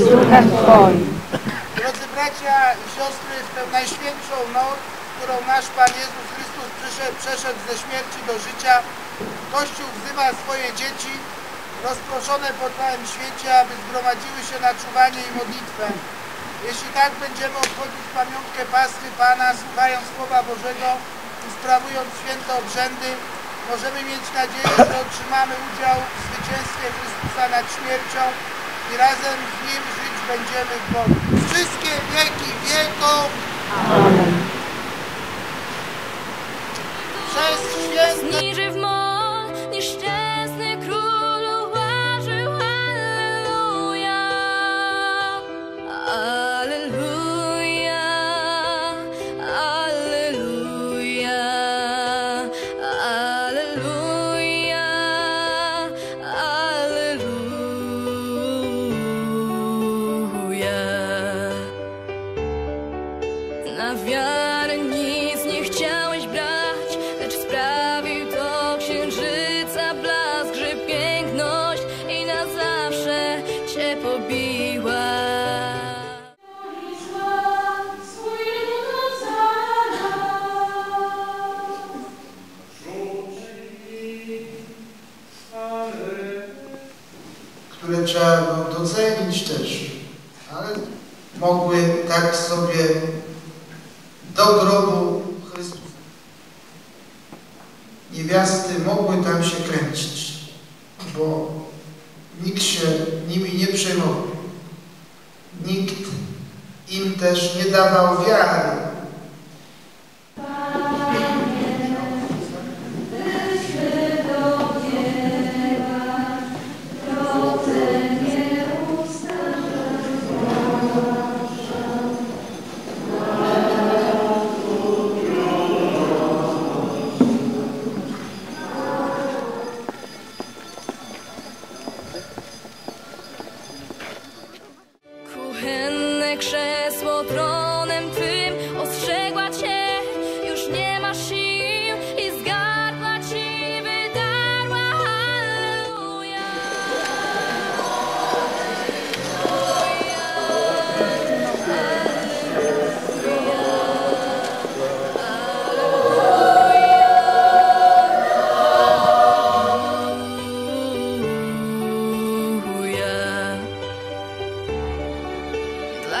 duchem Twoim. Drodzy bracia i siostry, w tę najświętszą noc, którą nasz Pan Jezus Chrystus przyszedł, przeszedł ze śmierci do życia, Kościół wzywa swoje dzieci rozproszone po całym świecie, aby zgromadziły się na czuwanie i modlitwę. Jeśli tak będziemy obchodzić pamiątkę Pasty Pana, słuchając Słowa Bożego i sprawując święte obrzędy, możemy mieć nadzieję, że otrzymamy udział w zwycięstwie Chrystusa nad śmiercią i razem z Nim żyć będziemy w Bogu. Wszystkie wieki wieków które trzeba było docenić też, ale mogły tak sobie do grobu Chrystusa. Niewiasty mogły tam się kręcić, bo nikt się nimi nie przejmował. Nikt im też nie dawał wiary.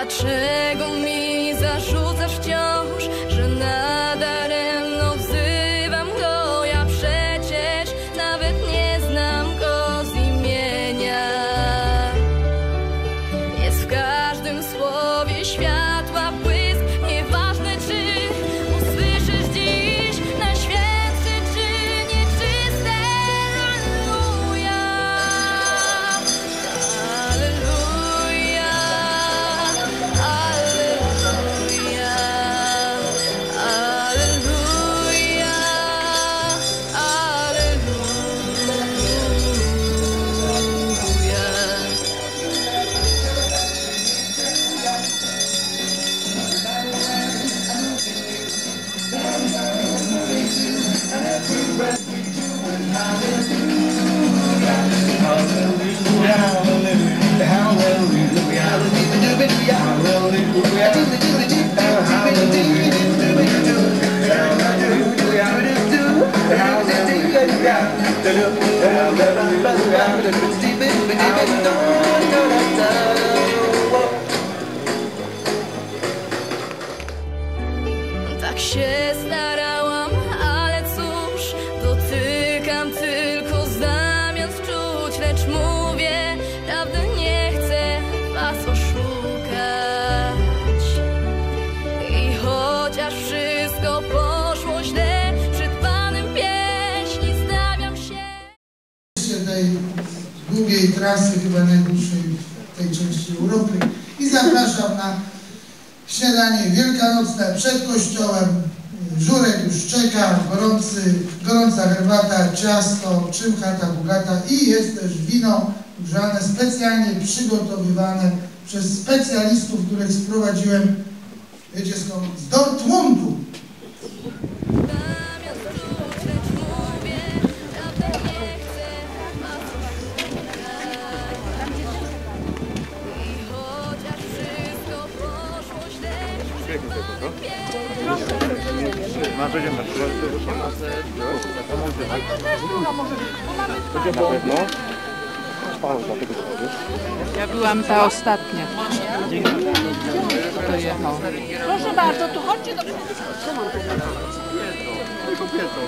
Dlaczego mi Tak się długiej trasy, chyba najdłuższej w tej części Europy i zapraszam na śniadanie wielkanocne przed kościołem. Żurek już czeka, gorący, gorąca herbata, ciasto, czymchata, bugata i jest też wino grzane, specjalnie przygotowywane przez specjalistów, których sprowadziłem, wiecie skąd, z Dortmundu. średni tego, co? Masz będzie masz. To może być. Będzie na pewno. Pauza tego zrobisz. Ja byłam ta ostatnia. To jechał. Proszę bardzo, tu chodźcie do... Co mam tu? Tylko piętro.